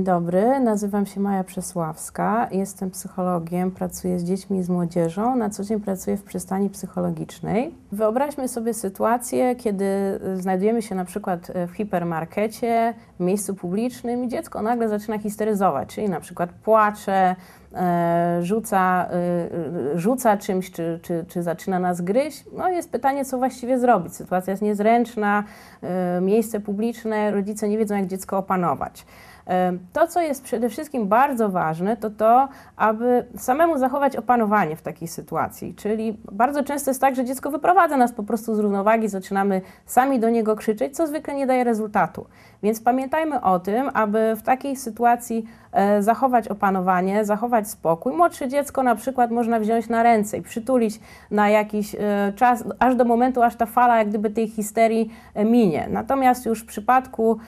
Dzień dobry, nazywam się Maja Przesławska, jestem psychologiem, pracuję z dziećmi i z młodzieżą, na co dzień pracuję w przystani psychologicznej. Wyobraźmy sobie sytuację, kiedy znajdujemy się na przykład w hipermarkecie, w miejscu publicznym i dziecko nagle zaczyna histeryzować, czyli na przykład płacze, rzuca, e, rzuca czymś, czy, czy, czy zaczyna nas gryźć. No jest pytanie, co właściwie zrobić. Sytuacja jest niezręczna, e, miejsce publiczne, rodzice nie wiedzą, jak dziecko opanować. To, co jest przede wszystkim bardzo ważne, to to, aby samemu zachować opanowanie w takiej sytuacji. Czyli bardzo często jest tak, że dziecko wyprowadza nas po prostu z równowagi, zaczynamy sami do niego krzyczeć, co zwykle nie daje rezultatu. Więc pamiętajmy o tym, aby w takiej sytuacji e, zachować opanowanie, zachować spokój. Młodsze dziecko na przykład można wziąć na ręce i przytulić na jakiś e, czas, aż do momentu, aż ta fala jak gdyby tej histerii e, minie. Natomiast już w przypadku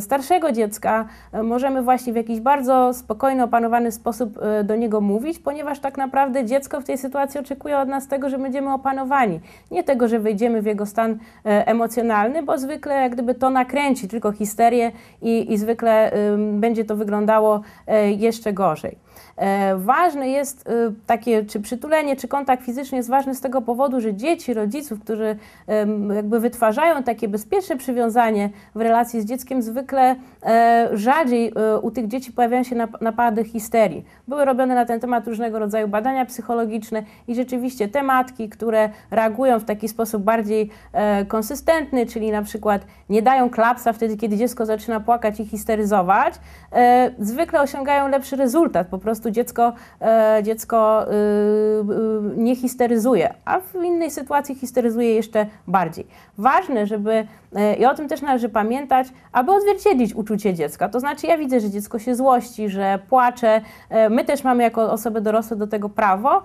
starszego dziecka możemy właśnie w jakiś bardzo spokojny, opanowany sposób do niego mówić, ponieważ tak naprawdę dziecko w tej sytuacji oczekuje od nas tego, że będziemy opanowani. Nie tego, że wejdziemy w jego stan emocjonalny, bo zwykle jak gdyby to nakręci tylko histerię i, i zwykle będzie to wyglądało e, jeszcze gorzej. E, ważne jest e, takie, czy przytulenie, czy kontakt fizyczny jest ważny z tego powodu, że dzieci, rodziców, którzy jakby wytwarzają takie bezpieczne przywiązanie w relacji z dzieckiem, zwykle rzadziej u tych dzieci pojawiają się napady histerii. Były robione na ten temat różnego rodzaju badania psychologiczne i rzeczywiście te matki, które reagują w taki sposób bardziej konsystentny, czyli na przykład nie dają klapsa wtedy, kiedy dziecko zaczyna płakać i histeryzować, zwykle osiągają lepszy rezultat. Po prostu dziecko, e, dziecko y, y, nie histeryzuje, a w innej sytuacji histeryzuje jeszcze bardziej. Ważne, żeby, e, i o tym też należy pamiętać, aby odzwierciedlić uczucie dziecka. To znaczy, ja widzę, że dziecko się złości, że płacze. E, my też mamy jako osoby dorosłe do tego prawo,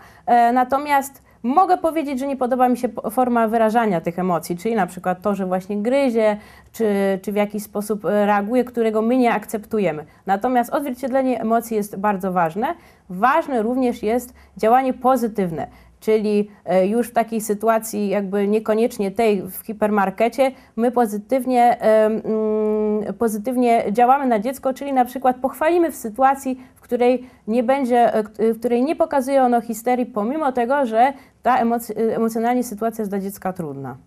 natomiast Mogę powiedzieć, że nie podoba mi się forma wyrażania tych emocji, czyli na przykład to, że właśnie gryzie, czy, czy w jakiś sposób e, reaguje, którego my nie akceptujemy. Natomiast odzwierciedlenie emocji jest bardzo ważne. Ważne również jest działanie pozytywne czyli e, już w takiej sytuacji jakby niekoniecznie tej w hipermarkecie, my pozytywnie, mm, pozytywnie działamy na dziecko, czyli na przykład pochwalimy w sytuacji, w której nie będzie, e, w której nie pokazuje ono histerii, pomimo tego, że ta emocjonalnie sytuacja jest dla dziecka trudna.